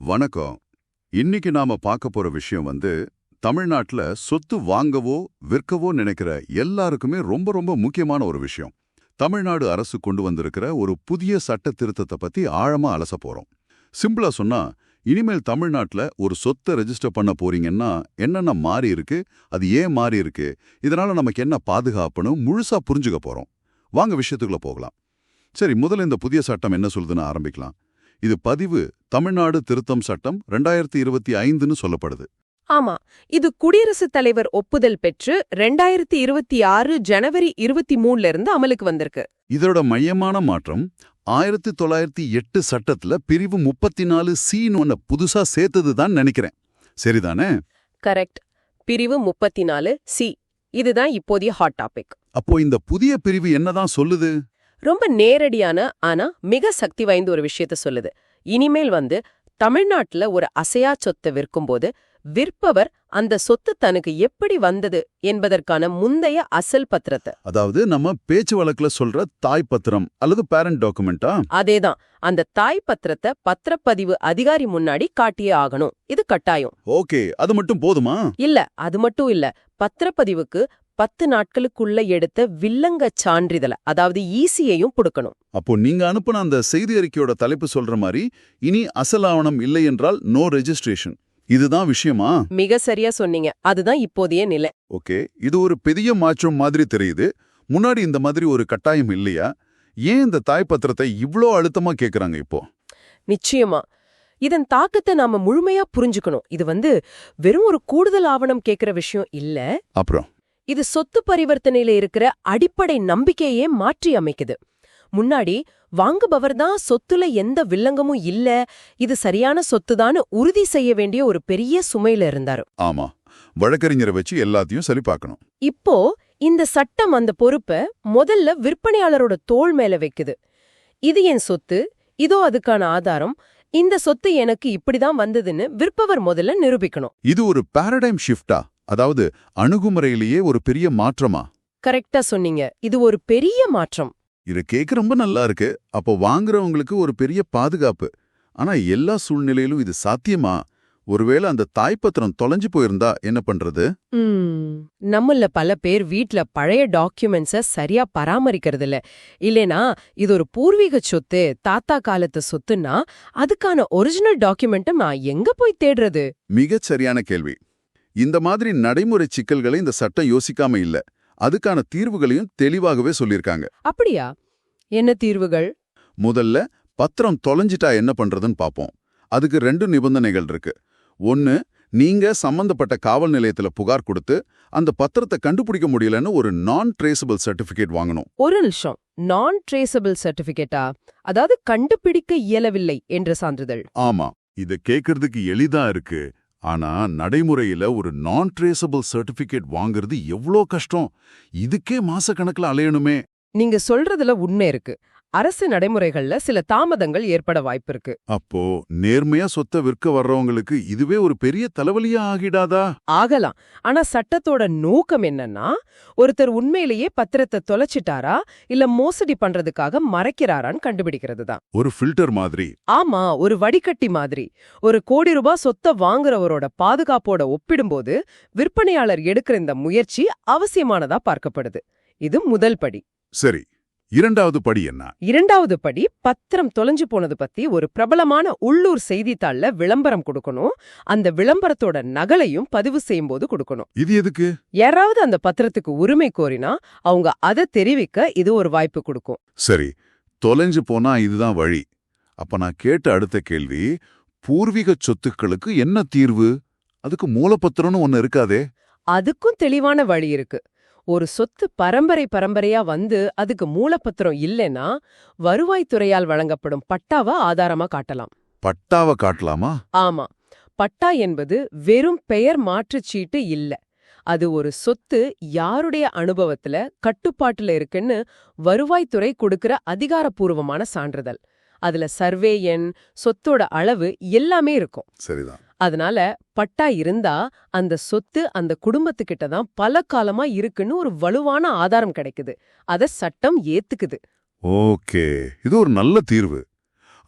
வணக்கம். இன்னைக்கு நாம பார்க்க போற விஷயம் வந்து தமிழ்நாட்டில் சொத்து வாங்கவோ விற்கவோ நினைக்கிற எல்லாருக்குமே ரொம்ப ரொம்ப முக்கியமான ஒரு விஷயம். தமிழ்நாடு அரசு கொண்டு வந்திருக்கிற ஒரு புதிய சட்ட திருத்தத்தை பத்தி ஆழமா அலச போறோம். சிம்பிளா சொன்னா இனிமேல் தமிழ்நாட்டுல ஒரு சொத்தை ரெஜிஸ்டர் பண்ண போறீங்கன்னா என்னென்ன மாறி இருக்கு அது ஏன் மாறி இருக்கு இதனால நமக்கு என்ன பாதுகாப்புன்னு முழுசா புரிஞ்சுக்க போறோம். வாங்க விஷயத்துக்குள்ள போகலாம். சரி முதல்ல இந்த புதிய சட்டம் என்ன சொல்லுதுன்னு ஆரம்பிக்கலாம். இது பதிவு தமிழ்நாடு திருத்தம் சட்டம் ரெண்டாயிரத்தி இருபத்தி ஐந்துன்னு சொல்லப்படுது. ஆமா இது குடியரசுத் தலைவர் ஒப்புதல் பெற்று ரெண்டாயிரத்தி இருபத்தி ஆறு ஜனவரி இருபத்தி மூணுல இருந்து அமலுக்கு வந்திருக்கு. இதோட மையமான மாற்றம் ஆயிரத்தி தொள்ளாயிரத்தி எட்டு சட்டத்துல பிரிவு முப்பத்தி நாலு சீன்னு ஒன்ன புதுசா சேர்த்தது தான் நினைக்கிறேன். சரிதானே? கரெக்ட். பிரிவு முப்பத்தி நாலு சி இதுதான் இப்போதைய ஹாட் டாபிக் அப்போ இந்த புதிய பிரிவு என்னதான் சொல்லுது? ரொம்ப நேரடியான ஆனா மிக சக்தி வாய்ந்த ஒரு விஷயத்த சொல்லுது. இனிமேல் வந்து தமிழ்நாட்டுல ஒரு அசையா சொத்தை விற்கும்போது விற்பவர் அந்த சொத்து தனக்கு எப்படி வந்தது என்பதற்கான முந்தைய அசல் பத்திரத்தை. அதாவது நம்ம பேச்சு வழக்குல சொல்ற தாய் பத்திரம் அல்லது பேரண்ட் டாக்குமெண்டா அதேதான். அந்த தாய் பத்திரத்தை பத்திரப்பதிவு அதிகாரி முன்னாடி காட்டியே ஆகணும். இது கட்டாயம். ஓகே அது மட்டும் போதுமா? இல்ல அது மட்டும் இல்ல. பத்திரப்பதிவுக்கு பத்து நாட்களுக்குள்ள எடுத்த வில்லங்க சான்றிதழ அதாவது ஈசியையும் புடுக்கணும் அப்போ நீங்க அனுப்புன அந்த செய்தி அறிக்கையோட தலைப்பு சொல்ற மாதிரி இனி அசல் ஆவணம் இல்லை என்றால் நோ ரெஜிஸ்ட்ரேஷன் இதுதான் விஷயமா? மிக சரியா சொன்னீங்க. அதுதான் இப்போதைய நிலை. ஓகே. இது ஒரு பெரிய மாற்றம் மாதிரி தெரியுது. முன்னாடி இந்த மாதிரி ஒரு கட்டாயம் இல்லையா? ஏன் இந்த தாய்ப்பத்திரத்தை இவ்ளோ அழுத்தமா கேக்குறாங்க இப்போ? நிச்சயமா. இதன் தாக்கத்தை நாம முழுமையா புரிஞ்சுக்கணும். இது வந்து வெறும் ஒரு கூடுதல் ஆவணம் கேக்குற விஷயம் இல்ல. அப்புறம்? இது சொத்து பரிவர்த்தனையில இருக்கிற அடிப்படை நம்பிக்கையே மாற்றி அமைக்குது. முன்னாடி வாங்குபவர் தான் சொத்துல எந்த வில்லங்கமும் இல்ல இது சரியான சொத்துதான்னு உறுதி செய்ய வேண்டிய ஒரு பெரிய சுமையில இருந்தாரு. ஆமா வழக்கறிஞரை வச்சு எல்லாத்தையும் சரி பார்க்கணும். இப்போ இந்த சட்டம் அந்த பொறுப்பை முதல்ல விற்பனையாளரோட தோள் மேல வைக்குது. இது என் சொத்து இதோ அதுக்கான ஆதாரம் இந்த சொத்து எனக்கு இப்படிதான் வந்ததுன்னு விற்பவர் முதல்ல நிரூபிக்கணும். இது ஒரு பாரடைம் ஷிஃப்டா அதாவது அணுகுமுறையிலேயே ஒரு பெரிய மாற்றமா? கரெக்டா சொன்னீங்க. இது ஒரு பெரிய மாற்றம். இது கேட்க ரொம்ப நல்லா இருக்கு. அப்போ வாங்குறவங்களுக்கு ஒரு பெரிய பாதுகாப்பு. ஆனா எல்லா சூழ்நிலையிலும் இது சாத்தியமா? ஒருவேளை அந்த தாய்ப்பத்திரம் தொலைஞ்சு போயிருந்தா என்ன பண்றது? ம், நம்மள பல பேர் வீட்ல பழைய டாக்குமெண்ட்ஸ சரியா பராமரிக்கிறது இல்ல இல்லனா இது ஒரு பூர்வீக சொத்து தாத்தா காலத்து சொத்துன்னா அதுக்கான ஒரிஜினல் டாக்குமெண்ட்டை நான் எங்க போய் தேடுறது? மிகச் சரியான கேள்வி. இந்த மாதிரி நடைமுறை சிக்கல்களை இந்த சட்டம் யோசிக்காம இல்ல. அதுக்கான தீர்வுகளையும் தெளிவாகவே சொல்லியிருக்காங்க. அப்படியா? என்ன தீர்வுகள்? முதல்ல பத்திரம் தொலைஞ்சிட்டா என்ன பண்றதுன்னு பாப்போம். அதுக்கு ரெண்டு நிபந்தனைகள் இருக்கு. ஒன்னு நீங்க சம்பந்தப்பட்ட காவல் நிலையத்துல புகார் கொடுத்து அந்த பத்திரத்தை கண்டுபிடிக்க முடியலன்னு ஒரு நான் ட்ரேசபிள் சர்டிபிகேட் வாங்கணும். ஒரு நிமிஷம். நான் ட்ரேசபிள் சர்டிபிகேட்டா அதாவது கண்டுபிடிக்க இயலவில்லை என்ற சான்றிதழ். ஆமா. இது கேக்குறதுக்கு எளிதா இருக்கு. ஆனா நடைமுறையில ஒரு நான் ட்ரேசபிள் சர்டிபிகேட் வாங்குறது எவ்ளோ கஷ்டம்? இதுக்கே மாசக்கணக்கில் அலையணுமே. நீங்க சொல்றதுல உண்மை இருக்கு. அரசு நடைமுறைகள்ல சில தாமதங்கள் ஏற்பட வாய்ப்பு இருக்கு. அப்போ நேர்மையா சொத்தை விற்க வர்றவங்களுக்கு இதுவே ஒரு பெரிய தலைவலியா ஆகிடாதா? ஆகலாம். ஆனா சட்டத்தோட நோக்கம் என்னன்னா ஒருத்தர் உண்மையிலேயே பத்திரத்தை தொலைச்சிட்டாரா இல்ல மோசடி பண்றதுக்காக மறைக்கிறாரான்னு கண்டுபிடிக்கிறது தான். ஒரு ஃபில்டர் மாதிரி. ஆமா ஒரு வடிகட்டி மாதிரி. ஒரு கோடி ரூபாய் சொத்தை வாங்குறவரோட பாதுகாப்போட ஒப்பிடும்போது விற்பனையாளர் எடுக்கிற இந்த முயற்சி அவசியமானதா பார்க்கப்படுது. இது முதல் படி. சரி இரண்டாவது படி என்ன? இரண்டாவது படி பத்திரம் தொலைஞ்சு போனது பத்தி ஒரு பிரபலமான உள்ளூர் செய்தித்தாள்ல விளம்பரம் கொடுக்கணும். அந்த விளம்பரத்தோட நகலையும் பதிவு செய்யும்போது கொடுக்கணும். இது எதுக்கு? யாராவது அந்த பத்திரத்துக்கு உரிமை கோரினா அவங்க அதை தெரிவிக்க இது ஒரு வாய்ப்பு கொடுக்கும். சரி தொலைஞ்சு போனா இதுதான் வழி. அப்ப நான் கேட்ட அடுத்த கேள்வி பூர்வீக சொத்துக்களுக்கு என்ன தீர்வு? அதுக்கு மூலப்பத்திரம்னு ஒன்னு இருக்காதே. அதுக்கும் தெளிவான வழி இருக்கு. ஒரு சொத்து பரம்பரை பரம்பரையா வந்து அதுக்கு மூலப்பத்திரம் இல்லைன்னா வருவாய்த்துறையால் வழங்கப்படும் பட்டாவை ஆதாரமா காட்டலாம். பட்டாவை காட்டலாமா? ஆமா. பட்டா என்பது வெறும் பெயர் மாற்றுச் சீட்டு இல்ல. அது ஒரு சொத்து யாருடைய அனுபவத்துல கட்டுப்பாட்டுல இருக்குன்னு வருவாய்த்துறை கொடுக்கிற அதிகாரப்பூர்வமான சான்றிதழ். அதுல சர்வே எண் சொத்தோட அளவு எல்லாமே இருக்கும். சரிதான். அதனால பட்டா இருந்தா அந்த சொத்து அந்த குடும்பத்துக்கிட்ட தான் பல காலமா இருக்குன்னு ஒரு வலுவான ஆதாரம் கிடைக்குது. அத சட்டம் ஏத்துக்குது. ஓகே. இது ஒரு நல்ல தீர்வு.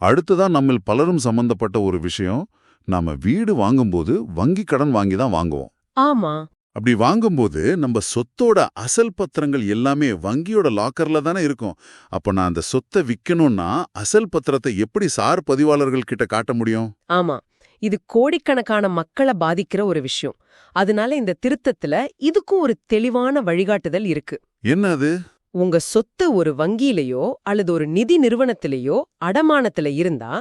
அடுத்ததா நம்மில் பலரும் சம்பந்தப்பட்ட ஒரு விஷயம். நாம வீடு வாங்கும்போது வங்கி கடன் வாங்கி தான் வாங்குவோம். ஆமா. அப்படி வாங்கும்போது நம்ம சொத்தோட அசல் பத்திரங்கள் எல்லாமே வங்கியோட லாக்கர்ல தானே இருக்கும். அப்ப நான் அந்த சொத்தை விக்கணும்னா அசல் பத்திரத்தை எப்படி சார் பதிவாளர்கள் கிட்ட காட்ட முடியும்? ஆமா. இது கோடிக்கணக்கான மக்களை பாதிக்கிற ஒரு விஷயம். அதனால இந்த திருத்தத்துல இதுக்கும் ஒரு தெளிவான வழிகாட்டுதல் இருக்கு. என்ன அது? உங்க சொத்து ஒரு வங்கியிலயோ அல்லது ஒரு நிதி நிறுவனத்திலேயோ அடமானத்துல இருந்தா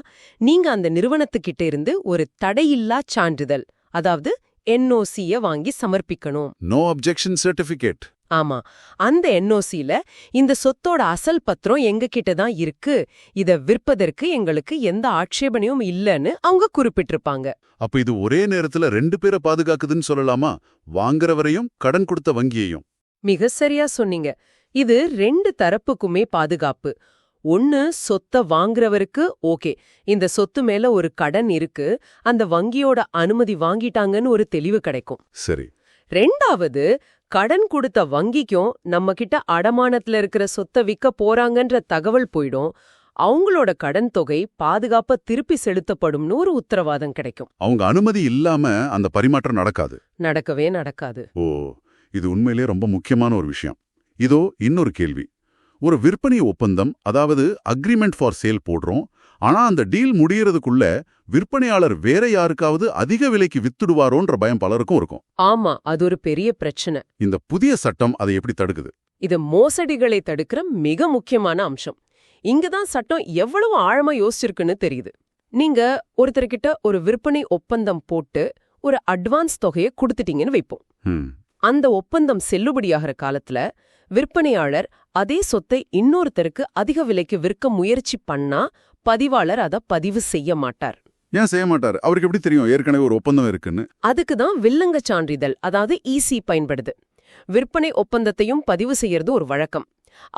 நீங்க அந்த நிறுவனத்துக்கிட்ட இருந்து ஒரு தடையில்லா சான்றிதழ் அதாவது என்ஓசிய வாங்கி சமர்ப்பிக்கணும். நோ அப்ஜெக்ஷன் சர்டிபிகேட் ஆமா. அந்த என்ஓசில இந்த சொத்தோட அசல் பத்திரம் எங்க கிட்ட தான் இருக்கு. இத விற்பதற்கு எங்களுக்கு எந்த ஆட்சேபனையும் இல்லைன்னு அவங்க குறிப்பிட்டிருப்பாங்க. அப்ப இது ஒரே நேரத்துல ரெண்டு பேரை பாதுகாக்குதுன்னு சொல்லலாமா? வாங்குறவரையும் கடன் கொடுத்த வங்கியையும். மிக சரியா சொன்னீங்க. இது ரெண்டு தரப்புக்குமே பாதுகாப்பு. ஒன்னு சொத்தை வாங்குறவருக்கு ஓகே. இந்த சொத்து மேல ஒரு கடன் இருக்கு. அந்த வங்கியோட அனுமதி வாங்கிட்டாங்கன்னு ஒரு தெளிவு கிடைக்கும். சரி. ரெண்டாவது கடன் கொடுத்த வங்கிக்கும் நம்ம கிட்ட அடமானத்துல இருக்கிற சொத்தை விக்க போறாங்கன்ற தகவல் போயிடும். அவங்களோட கடன் தொகை பாதுகாப்ப திருப்பி செலுத்தப்படும்னு ஒரு உத்தரவாதம் கிடைக்கும். அவங்க அனுமதி இல்லாம அந்த பரிமாற்றம் நடக்காது. நடக்கவே நடக்காது. ஓ இது உண்மையிலே ரொம்ப முக்கியமான ஒரு விஷயம். இதோ இன்னொரு கேள்வி. ஒரு விற்பனை ஒப்பந்தம் அதாவது அக்ரிமெண்ட் ஃபார் சேல் போடுறோம். ஆனா அந்த டீல் முடியறதுக்குள்ள விற்பனையாளர் வேற யாருக்காவது அதிக விலைக்கு வித்துடுவாரோன்ற பயம் பலருக்கும் இருக்கும். ஆமா அது ஒரு பெரிய பிரச்சனை. இந்த புதிய சட்டம் அதை எப்படி தடுக்குது? இது மோசடிகளை தடுக்கிற மிக முக்கியமான அம்சம். இங்கதான் சட்டம் எவ்வளவு ஆழமா யோசிச்சிருக்குன்னு தெரியுது. நீங்க ஒருத்தர்கிட்ட ஒரு விற்பனை ஒப்பந்தம் போட்டு ஒரு அட்வான்ஸ் தொகையை கொடுத்துட்டீங்கன்னு வைப்போம். அந்த ஒப்பந்தம் செல்லுபடியாகிற காலத்துல விற்பனையாளர் அதே சொத்தை இன்னொருத்தருக்கு அதிக விலைக்கு விற்க முயற்சி பண்ணா பதிவாளர் அத பதிவு செய்ய மாட்டார். ஏன் செய்ய மாட்டாரு? அவருக்கு எப்படி தெரியும்? ஏற்கனவே ஒரு ஒப்பந்தம் இருக்குன்னு. அதுக்கு தான் வில்லங்க சான்றிதழ் அதாவது ஈசி பயன்படுது. விற்பனை ஒப்பந்தத்தையும் பதிவு செய்யறது ஒரு வழக்கம்.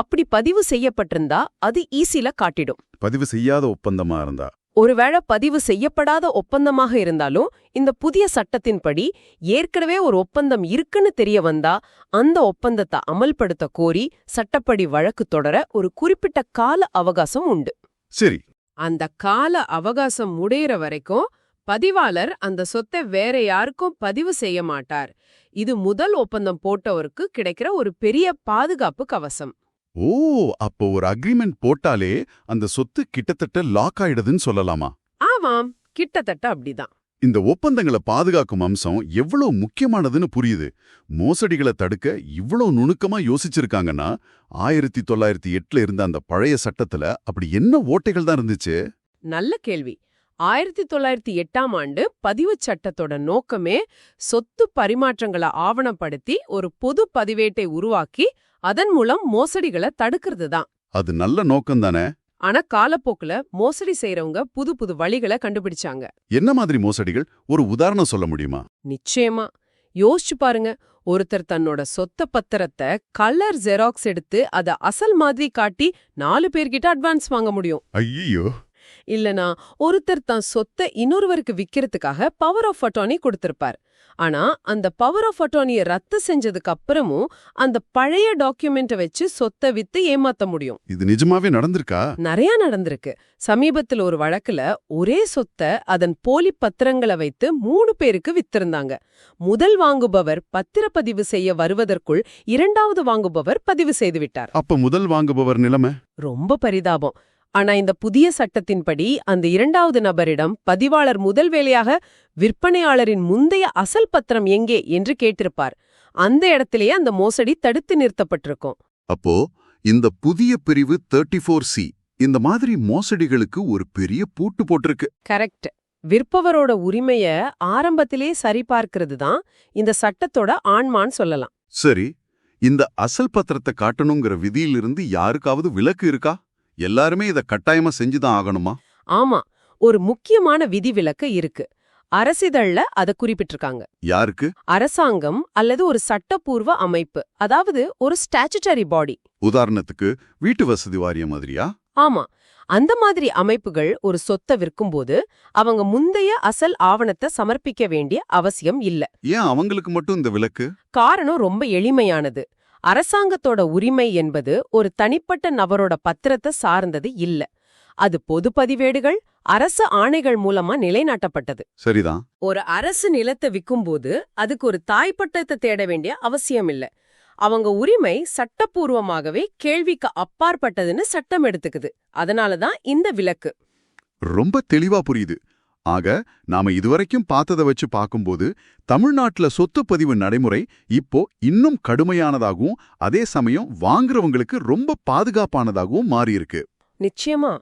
அப்படி பதிவு செய்யப்பட்டிருந்தா அது ஈசில காட்டிடும். பதிவு செய்யாத ஒப்பந்தமா இருந்தா? ஒருவேளை பதிவு செய்யப்படாத ஒப்பந்தமாக இருந்தாலும் இந்த புதிய சட்டத்தின்படி ஏற்கனவே ஒரு ஒப்பந்தம் இருக்குன்னு தெரிய வந்தா அந்த ஒப்பந்தத்தை அமல்படுத்த கோரி சட்டப்படி வழக்கு தொடர ஒரு குறிப்பிட்ட கால அவகாசம் உண்டு. சரி அந்த கால அவகாசம் முடியற வரைக்கும் பதிவாளர் அந்த சொத்தை வேற யாருக்கும் பதிவு செய்ய மாட்டார். இது முதல் ஒப்பந்தம் போட்டவருக்கு கிடைக்கிற ஒரு பெரிய பாதுகாப்பு கவசம். ஓ அப்போ ஒரு அக்ரிமெண்ட் போட்டாலே அந்த சொத்து கிட்டத்தட்ட லாக் ஆயிடுதுன்னு சொல்லலாமா? ஆமாம் கிட்டத்தட்ட அப்படிதான். இந்த ஒப்பந்தங்களை பாதுகாக்கும் அம்சம் எவ்வளவு முக்கியமானதுன்னு புரியுது. மோசடிகளை தடுக்க இவ்வளவு நுணுக்கமா யோசிச்சிருக்காங்கன்னா ஆயிரத்தி தொள்ளாயிரத்தி எட்டுல இருந்த அந்த பழைய சட்டத்துல அப்படி என்ன ஓட்டைகள் தான் இருந்துச்சு? நல்ல கேள்வி. ஆயிரத்தி தொள்ளாயிரத்தி எட்டாம் ஆண்டு பதிவுச் சட்டத்தோட நோக்கமே சொத்து பரிமாற்றங்களை ஆவணப்படுத்தி ஒரு பொது பதிவேட்டை உருவாக்கி அதன் மூலம் மோசடிகளை தடுக்கிறது தான் அது நல்ல நோக்கம் தானே ஆனா காலப்போக்குல மோசடி செய்றவங்க புது புது வழிகளை கண்டுபிடிச்சாங்க. என்ன மாதிரி மோசடிகள்? ஒரு உதாரணம் சொல்ல முடியுமா? நிச்சயமா. யோசிச்சு பாருங்க. ஒருத்தர் தன்னோட சொத்த பத்திரத்தை கலர் ஜெராக்ஸ் எடுத்து அத அசல் மாதிரி காட்டி நாலு பேர்கிட்ட அட்வான்ஸ் வாங்க முடியும். ஐயோ இல்லனா ஒருத்தர் தான் சொத்தை இன்னொருவருக்கு விக்கிறதுக்காக பவர் ஆஃப் அட்டானி கொடுத்திருப்பார். ஆனா அந்த பவர் ஆஃப் அட்டானிய ரத்து செஞ்சதுக்கு அப்புறமும் அந்த பழைய டாக்குமெண்ட்டை வச்சு சொத்தை வித்து ஏமாத்த முடியும். இது நிஜமாவே நடந்திருக்கா? நிறைய நடந்திருக்கு. சமீபத்துல ஒரு வழக்குல ஒரே சொத்தை அதன் போலி பத்திரங்களை வைத்து மூணு பேருக்கு வித்திருந்தாங்க. முதல் வாங்குபவர் பத்திரப்பதிவு செய்ய வருவதற்குள் இரண்டாவது வாங்குபவர் பதிவு செய்து விட்டார். அப்ப முதல் வாங்குபவர் நிலைமை? ரொம்ப பரிதாபம். ஆனா இந்த புதிய சட்டத்தின்படி அந்த இரண்டாவது நபரிடம் பதிவாளர் முதல் வேலையாக விற்பனையாளரின் முந்தைய அசல் பத்திரம் எங்கே என்று கேட்டிருப்பார். அந்த இடத்திலேயே அந்த மோசடி தடுத்து நிறுத்தப்பட்டிருக்கும். அப்போ இந்த புதிய பிரிவு தேர்ட்டி ஃபோர் சி இந்த மாதிரி மோசடிகளுக்கு ஒரு பெரிய பூட்டு போட்டிருக்கு. கரெக்ட். விற்பவரோட உரிமைய ஆரம்பத்திலே சரிபார்க்கிறது தான் இந்த சட்டத்தோட ஆண்மான்னு சொல்லலாம். சரி இந்த அசல் பத்திரத்தை காட்டணுங்கிற விதியிலிருந்து யாருக்காவது விலக்கு இருக்கா? எல்லாருமே இத கட்டாயமா செஞ்சுதான் ஆகணுமா? ஆமா ஒரு முக்கியமான விதிவிலக்கு இருக்கு. அரசிதழ்ல அத குறிப்பிட்டிருக்காங்க. யாருக்கு? அரசாங்கம் அல்லது ஒரு சட்டப்பூர்வ அமைப்பு அதாவது ஒரு ஸ்டாச்சுட்டரி பாடி உதாரணத்துக்கு வீட்டு வசதி வாரியம் மாதிரியா? ஆமா அந்த மாதிரி அமைப்புகள் ஒரு சொத்தை விற்கும்போது அவங்க முந்தைய அசல் ஆவணத்தை சமர்ப்பிக்க வேண்டிய அவசியம் இல்ல. ஏன் அவங்களுக்கு மட்டும் இந்த விலக்கு? காரணம் ரொம்ப எளிமையானது. அரசாங்கத்தோட உரிமை என்பது ஒரு தனிப்பட்ட நபரோட பத்திரத்தை சார்ந்தது இல்ல. அது பொது பதிவேடுகள் அரசு ஆணைகள் மூலமா நிலைநாட்டப்பட்டது. சரிதான். ஒரு அரசு நிலத்தை விக்கும்போது அதுக்கு ஒரு தாய்ப்பட்டத்தை தேட வேண்டிய அவசியம் இல்ல. அவங்க உரிமை சட்டப்பூர்வமாகவே கேள்விக்கு அப்பாற்பட்டதுன்னு சட்டம் எடுத்துக்குது. அதனாலதான் இந்த விலக்கு. ரொம்ப தெளிவா புரியுது. ஆக நாம இதுவரைக்கும் பார்த்ததை வச்சு பார்க்கும்போது தமிழ்நாட்டுல சொத்து பதிவு நடைமுறை இப்போ இன்னும் கடுமையானதாகவும் அதே சமயம் வாங்குறவங்களுக்கு ரொம்ப பாதுகாப்பானதாகவும் மாறியிருக்கு. நிச்சயமா.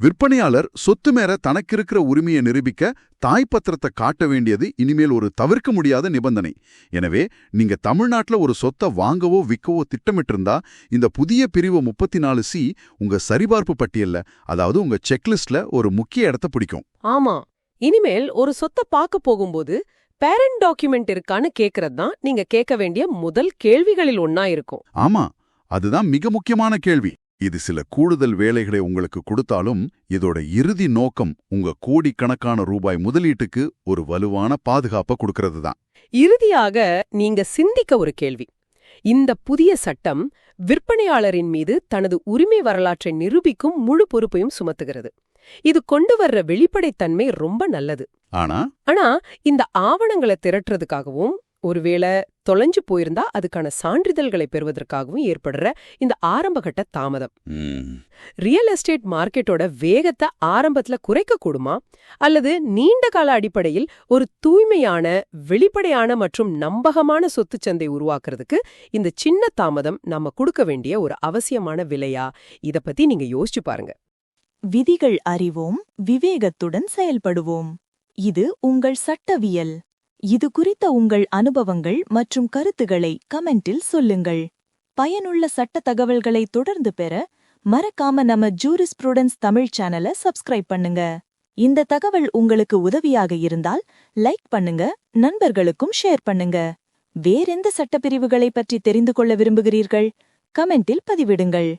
விற்பனையாளர் சொத்து மேல தனக்கு இருக்கிற உரிமையை நிரூபிக்க தாய்ப்பத்திரத்தை காட்ட வேண்டியது இனிமேல் ஒரு தவிர்க்க முடியாத நிபந்தனை. எனவே நீங்க தமிழ்நாட்டுல ஒரு சொத்தை வாங்கவோ விற்கவோ திட்டமிட்டிருந்தா இந்த புதிய பிரிவு முப்பத்தி நாலு சி உங்க சரிபார்ப்பு பட்டியல்ல அதாவது உங்க செக்லிஸ்ட்ல ஒரு முக்கிய இடத்த பிடிக்கும். ஆமா. இனிமேல் ஒரு சொத்தை பார்க்க போகும்போது பேரண்ட் டாக்குமெண்ட் இருக்கான்னு கேக்குறது தான் நீங்க கேட்க வேண்டிய முதல் கேள்விகளில் ஒன்னா இருக்கும். ஆமா அதுதான் மிக முக்கியமான கேள்வி. இது சில கூடுதல் வேலைகளை உங்களுக்கு கொடுத்தாலும் இதோட இறுதி நோக்கம் உங்க கோடிக்கணக்கான ரூபாய் முதலீட்டுக்கு ஒரு வலுவான பாதுகாப்பை கொடுக்கறது தான் இறுதியாக நீங்க சிந்திக்க ஒரு கேள்வி. இந்த புதிய சட்டம் விற்பனையாளரின் மீது தனது உரிமை வரலாற்றை நிரூபிக்கும் முழு பொறுப்பையும் சுமத்துகிறது. இது கொண்டு வர்ற வெளிப்படைத்தன்மை ரொம்ப நல்லது. ஆனா? ஆனா இந்த ஆவணங்களை திரட்டுறதுக்காகவும் ஒருவேளை தொலைஞ்சு போயிருந்தா அதுக்கான சான்றிதழ்களை பெறுவதற்காகவும் ஏற்படுற இந்த ஆரம்பகட்ட தாமதம். ரியல் எஸ்டேட் மார்க்கெட்டோட வேகத்தை ஆரம்பத்துல குறைக்க கூடுமா அல்லது நீண்ட கால அடிப்படையில் ஒரு தூய்மையான வெளிப்படையான மற்றும் நம்பகமான சொத்துச் சந்தை உருவாக்குறதுக்கு இந்த சின்ன தாமதம் நம்ம கொடுக்க வேண்டிய ஒரு அவசியமான விலையா? இத பத்தி நீங்க யோசிச்சு பாருங்க. விதிகள் அறிவோம் விவேகத்துடன் செயல்படுவோம். இது உங்கள் சட்டவியல். இது குறித்த உங்கள் அனுபவங்கள் மற்றும் கருத்துகளை கமெண்டில் சொல்லுங்கள். பயனுள்ள சட்ட தகவல்களை தொடர்ந்து பெற மறக்காம நம்ம ஜூரிஸ் ப்ரூடன்ஸ் தமிழ் சேனலை சப்ஸ்கிரைப் பண்ணுங்க. இந்த தகவல் உங்களுக்கு உதவியாக இருந்தால் லைக் பண்ணுங்க நண்பர்களுக்கும் ஷேர் பண்ணுங்க. வேறெந்த சட்டப்பிரிவுகளை பற்றி தெரிந்து கொள்ள விரும்புகிறீர்கள்? கமெண்டில் பதிவிடுங்கள்.